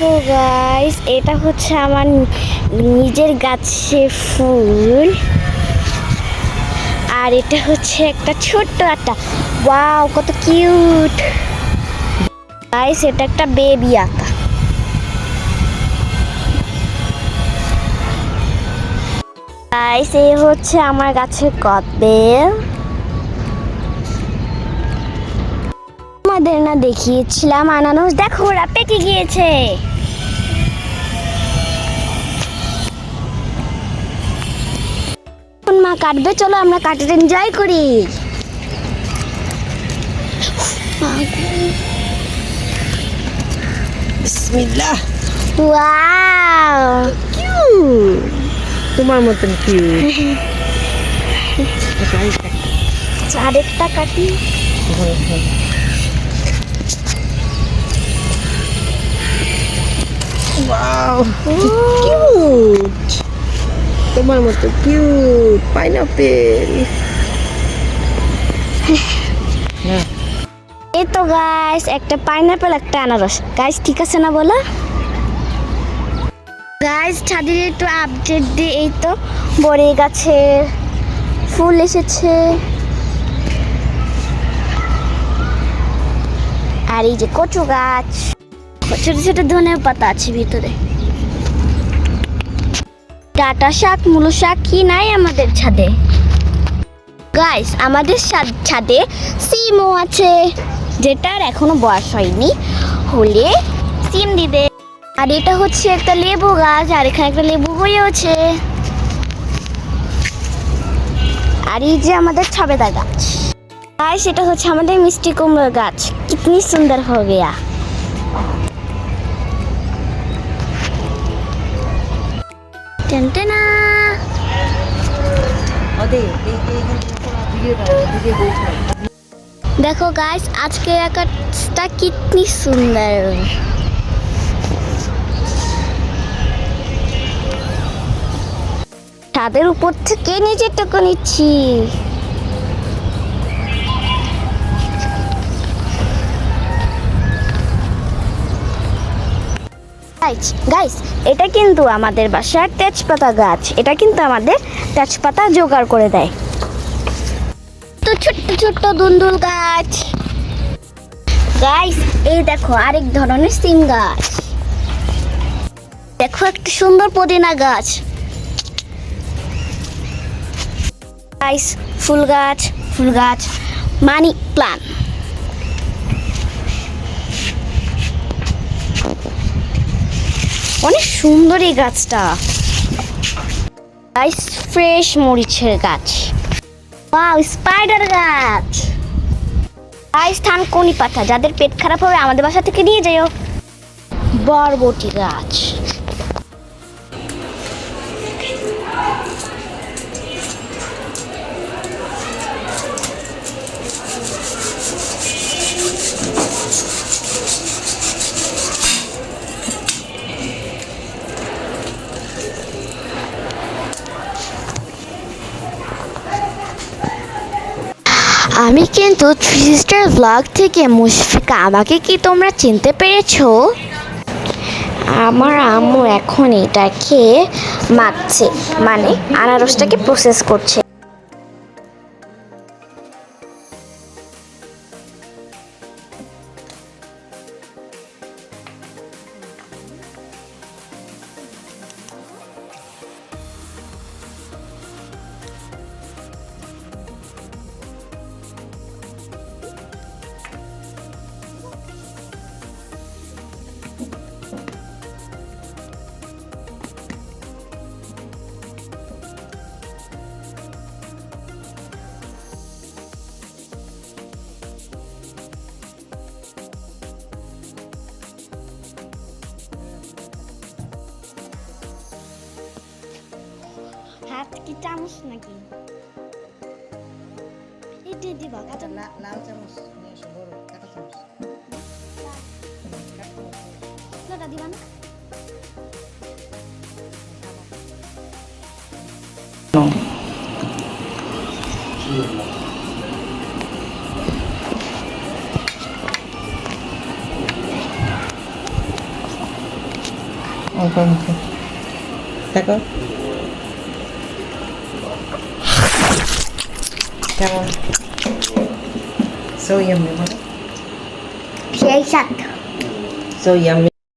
So guys এটা হচ্ছে আমার নিজের গাছে ফুল। আর এটা হচ্ছে একটা ছোট্ট একটা ওয়াও কত কিউট গাইস এটা একটা বেবি আঁকা গাইস এই হচ্ছে আমার গাছের কদবেল। আমাদের না দেখিয়েছিলাম আনারস। দেখো ওরা পেকে গিয়েছে। মা কাটবে চলো আমরা কাটতে এনজয় করি। বিসমিল্লাহ। ওয়াও। তোমার মতন কি আরেকটা কাটি। কিউট তোমার মতো কিউট পাইনাপেল এই তো গাইস একটা পাইনাপেল একটা আনারস। গাইস ঠিক আছে না বলো? গাইস ছাদের একটু আপডেট দিয়ে এই তো। বড়ি গাছের ফুল এসেছে। আর এই যে কচু গাছ। ছোট ছোট ধনে পাতা আছে ভিতরে। ডাটা শাক, মূলো শাক, কি নাই আমাদের ছাদে? গাইস আমাদের ছাদ- সিমও আছে, যেটার এখনও বয়স হয়নি। হলে সিম দিবে। আর এটা হচ্ছে একটা লেবু গাছ, আর এখানে একটা লেবু হয়েওছে আর এই যে আমাদের ছবেদা গাছ। গাইস এটা হচ্ছে আমাদের মিষ্টি কুমড়োর গাছ। কিতনি সুন্দর হো টেনটেনা দেখো গাইস আজকে আকাশটা কিতনি সুন্দর। ছাদের উপর থেকে নিচে টোকা নিচ্ছি। গাইস গাইস এটা কিন্তু আমাদের বাসার তেজপাতা গাছ। এটা কিন্তু আমাদের তেজপাতা জোগাড় করে দেয়। তো ছোট্ট ছোট্ট দুন্দুল গাছ। গাইস এই দেখো আরেক ধরনের সিম গাছ। দেখো একটা সুন্দর পুদিনা গাছ। গাইস ফুল গাছ ফুল গাছ, মানি প্লান্ট। অনেক সুন্দর এই গাছটা। ফ্রেশ মরিচের গাছ। স্পাইডার গাছ। গাইস থানকুনি পাতা, যাদের পেট খারাপ হবে আমাদের বাসা থেকে নিয়ে যাও বরবটি গাছ। আমি কিন্তু থ্রি সিস্টার ব্লগ থেকে মুশফিকা, আমাকে কি তোমরা চিনতে পেরেছ? আমার আম্মু এখন এটাকে মাখছে মানে আনারসটাকে প্রসেস করছে। কি চামচ নাকি? এটা দিবা কত লাল চামচ নিয়ে এসো বড় চামচ। দিবা না। মুখে দেখো। কেমন সো ইয়াম্মি বলো সেই স্বাদ সো ইয়াম্মি